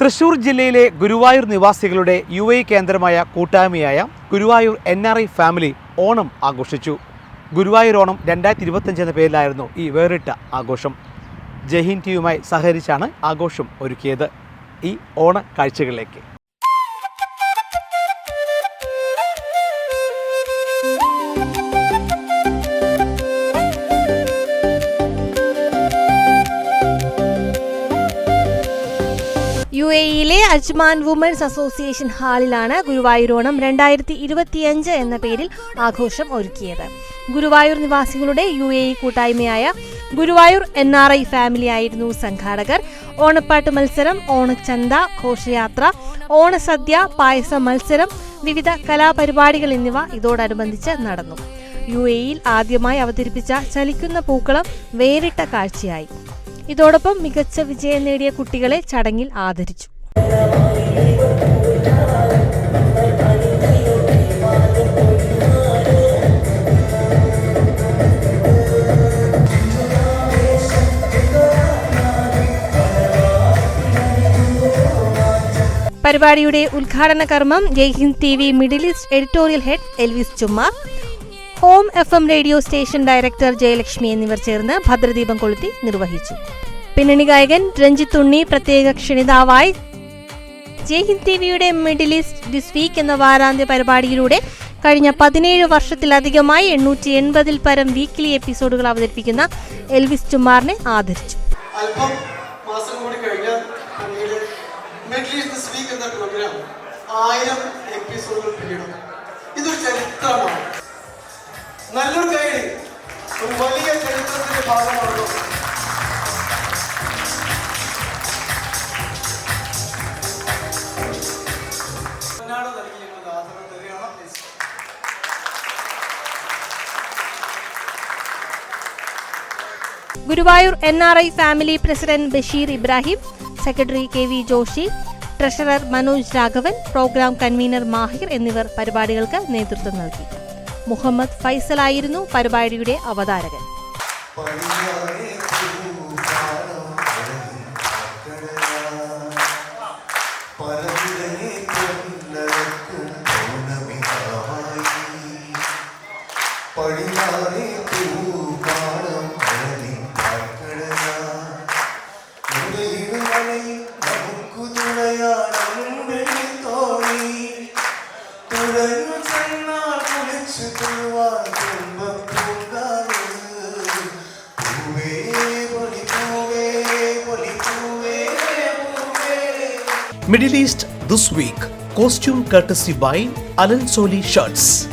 തൃശൂർ ജില്ലയിലെ ഗുരുവായൂർ നിവാസികളുടെ U A കേന്ദ്രമായ കൂട്ടായ്മയായ Guruvayur N R I family Onam ആഘോഷിച്ചു. ഗുരുവായൂർ ഓണം രണ്ടായിരത്തി ഇരുപത്തഞ്ച് എന്ന പേരിലായിരുന്നു ഈ വേറിട്ട ആഘോഷം. ജയ്ഹിന്ദ് ടിയുമായി സഹകരിച്ചാണ് ആഘോഷം ഒരുക്കിയത്. ഈ ഓണ കാഴ്ചകളിലേക്ക്. യു എ ഇയിലെ അജ്മാൻ വുമൻസ് അസോസിയേഷൻ ഹാളിലാണ് ഗുരുവായൂരോണം രണ്ടായിരത്തി ഇരുപത്തിയഞ്ച് എന്ന പേരിൽ ആഘോഷം ഒരുക്കിയത്. ഗുരുവായൂർ നിവാസികളുടെ യു എ ഇ കൂട്ടായ്മയായ Guruvayur N R I family ആയിരുന്നു സംഘാടകർ. ഓണപ്പാട്ട് മത്സരം ഓണച്ചന്ത ഘോഷയാത്ര ഓണസദ്യ പായസ മത്സരം വിവിധ കലാപരിപാടികൾ എന്നിവ ഇതോടനുബന്ധിച്ച് നടന്നു. യു എയിൽ ആദ്യമായി അവതരിപ്പിച്ച ചലിക്കുന്ന പൂക്കളം വേറിട്ട കാഴ്ചയായി. ഇതോടൊപ്പം മികച്ച വിജയം നേടിയ കുട്ടികളെ ചടങ്ങിൽ ആദരിച്ചു. പരിപാടിയുടെ ഉദ്ഘാടന കർമ്മം Jaihind T V Middle East editorial head Elvis Chummar home F M radio station director Jayalakshmi എന്നിവർ ചേർന്ന് ഭദ്രദീപം കൊളുത്തി നിർവഹിച്ചു. പിന്നണി ഗായകൻ രഞ്ജിത്ത് ഉണ്ണി പ്രത്യേക ക്ഷണിതാവായി. ജയ്ഹിന്ദ് ടി വിയുടെ മിഡിൽ ഈസ്റ്റ് ദിസ് വീക്ക് എന്ന വാരാന്ത്യ പരിപാടിയിലൂടെ കഴിഞ്ഞ പതിനേഴ് വർഷത്തിലധികമായി എണ്ണൂറ്റി എൺപതിൽ പരം വീക്കിലി എപ്പിസോഡുകൾ അവതരിപ്പിക്കുന്ന എൽവിസ് ചുമാറിനെ ആദരിച്ചു. അല്പം മാസം കൂടി കഴിഞ്ഞാൽ മിഡിൽ ഈസ്റ്റ് ദിസ് വീക്ക് എന്ന പ്രോഗ്രാം ആയിരം എപ്പിസോഡുകൾ ഇതൊരു ചരിത്രമാണ്. നല്ലൊരു ഗൈഡ് ഒരു വലിയ ചരിത്രത്തിന്റെ ഭാഗമാണ് Guruvayur N R I family president Basheer Ibrahim secretary K V Joshi treasurer Manoj Raghavan programme convener Mahir എന്നിവർ പരിപാടികൾക്ക് നേതൃത്വം നൽകി. മുഹമ്മദ് ഫൈസലായിരുന്നു പരിപാടിയുടെ അവതാരകൻ. കൊല്ലർക്കും Middle East This Week, costume courtesy by Alan Soli Shirts.